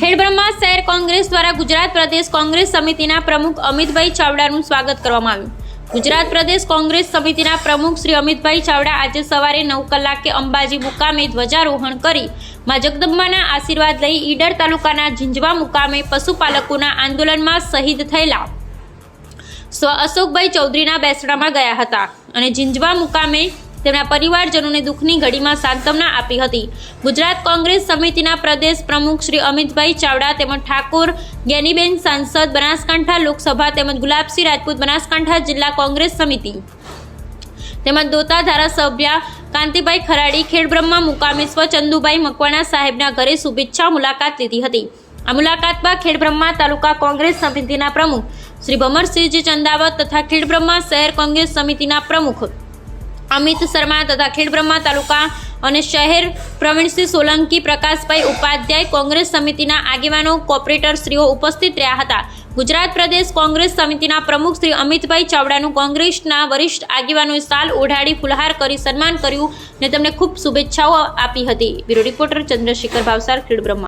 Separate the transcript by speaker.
Speaker 1: ખેડબ્રહ્મા શહેર કોંગ્રેસ દ્વારા ગુજરાત પ્રદેશ કોંગ્રેસ સમિતિના પ્રમુખ અમિતભાઈ ચાવડાનું સ્વાગત કરવામાં આવ્યું. ગુજરાત પ્રદેશ કોંગ્રેસ સમિતિના પ્રમુખ શ્રી અમિતભાઈ ચાવડા આજે સવારે નવ કલાકે અંબાજી મુકામે ધ્વજારોહણ કરી માં જગદંબાના આશીર્વાદ લઈ ઈડર તાલુકાના ઝીંઝવા મુકામે પશુપાલકોના આંદોલનમાં શહીદ થયેલા સ્વ અશોકભાઈ ચૌધરીના બેસણામાં ગયા હતા. અને ઝીંઝવા મુકામે તેમના પરિવારજનોને દુઃખની ઘડીમાં સાંત્વના આપી હતી. ગુજરાત કોંગ્રેસ સમિતિના પ્રદેશ પ્રમુખ શ્રી અમિતભાઈ ચાવડા તેમજ ઠાકોર જ્ઞાનીબેન સાંસદ બનાસકાંઠા લોકસભા તેમજ ગુલાબસિંહ રાજપૂત બનાસકાંઠા જિલ્લા કોંગ્રેસ સમિતિ. તેમજ દોતા ધારાસભ્ય કાંતિભાઈ ખરાડી, ખેડબ્રહ્મા મુકામે સ્વચંદુભાઈ મકવાણા સાહેબના ઘરે શુભેચ્છા મુલાકાત લીધી હતી. આ મુલાકાતમાં ખેડબ્રહ્મા તાલુકા કોંગ્રેસ સમિતિના પ્રમુખ શ્રી ભમરસિંહજી ચંદાવત તથા ખેડબ્રહ્મા શહેર કોંગ્રેસ સમિતિના પ્રમુખ અમિત શર્મા તથા ખેડબ્રહ્મા તાલુકા અને શહેર પ્રવીણસિંહ સોલંકી પ્રકાશભાઈ ઉપાધ્યાય કોંગ્રેસ સમિતિના આગેવાનો કોર્પોરેટરશ્રીઓ ઉપસ્થિત રહ્યા હતા. ગુજરાત પ્રદેશ કોંગ્રેસ સમિતિના પ્રમુખ શ્રી અમિતભાઈ ચાવડાનું કોંગ્રેસના વરિષ્ઠ આગેવાનોએ સાલ ઓઢાડી ફુલહાર કરી સન્માન કર્યું અને તેમને ખૂબ શુભેચ્છાઓ આપી હતી. Bureau reporter Chandrashekhar Bhavsar Khedbrahma